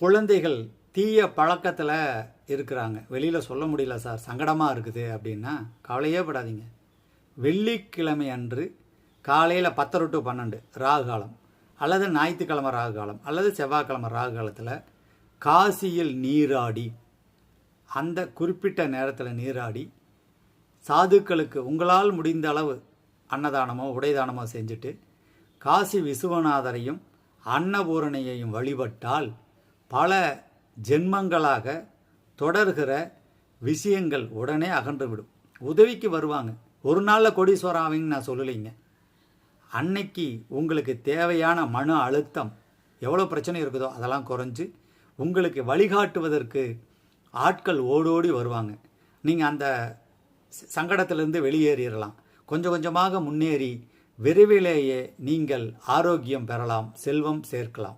குழந்தைகள் தீய பழக்கத்தில் இருக்கிறாங்க. வெளியில் சொல்ல முடியல சார். சங்கடமாக இருக்குது அப்படின்னா கவலையே படாதீங்க. வெள்ளிக்கிழமை அன்று காலையில் பத்தரை டு பன்னெண்டு ராகு காலம் அல்லது ஞாயிற்றுக்கிழமை ராகு காலம் அல்லது செவ்வாய்க்கிழமை ராகு காலத்தில் காசியில் நீராடி அந்த குறிப்பிட்ட நேரத்தில் நீராடி சாதுக்களுக்கு உங்களால் முடிந்த அளவு அன்னதானமோ உடைதானமோ செஞ்சுட்டு காசி விசுவநாதரையும் அன்னபூரணையையும் வழிபட்டால் பல ஜென்மங்களாக தொடர்கிற விஷயங்கள் உடனே அகன்றுவிடும். உதவிக்கு வருவாங்க. ஒரு நாளில் கோடீஸ்வரம் ஆவீங்கன்னு நான் சொல்லலைங்க. அன்னைக்கு உங்களுக்கு தேவையான மன அழுத்தம் எவ்வளோ பிரச்சனை இருக்குதோ அதெல்லாம் குறைஞ்சி உங்களுக்கு வழிகாட்டுவதற்கு ஆட்கள் ஓடோடி வருவாங்க. நீங்கள் அந்த ச- சங்கடத்திலிருந்து வெளியேறிடலாம். கொஞ்சம் கொஞ்சமாக முன்னேறி விரைவிலேயே நீங்கள் ஆரோக்கியம் பெறலாம் செல்வம் சேர்க்கலாம்.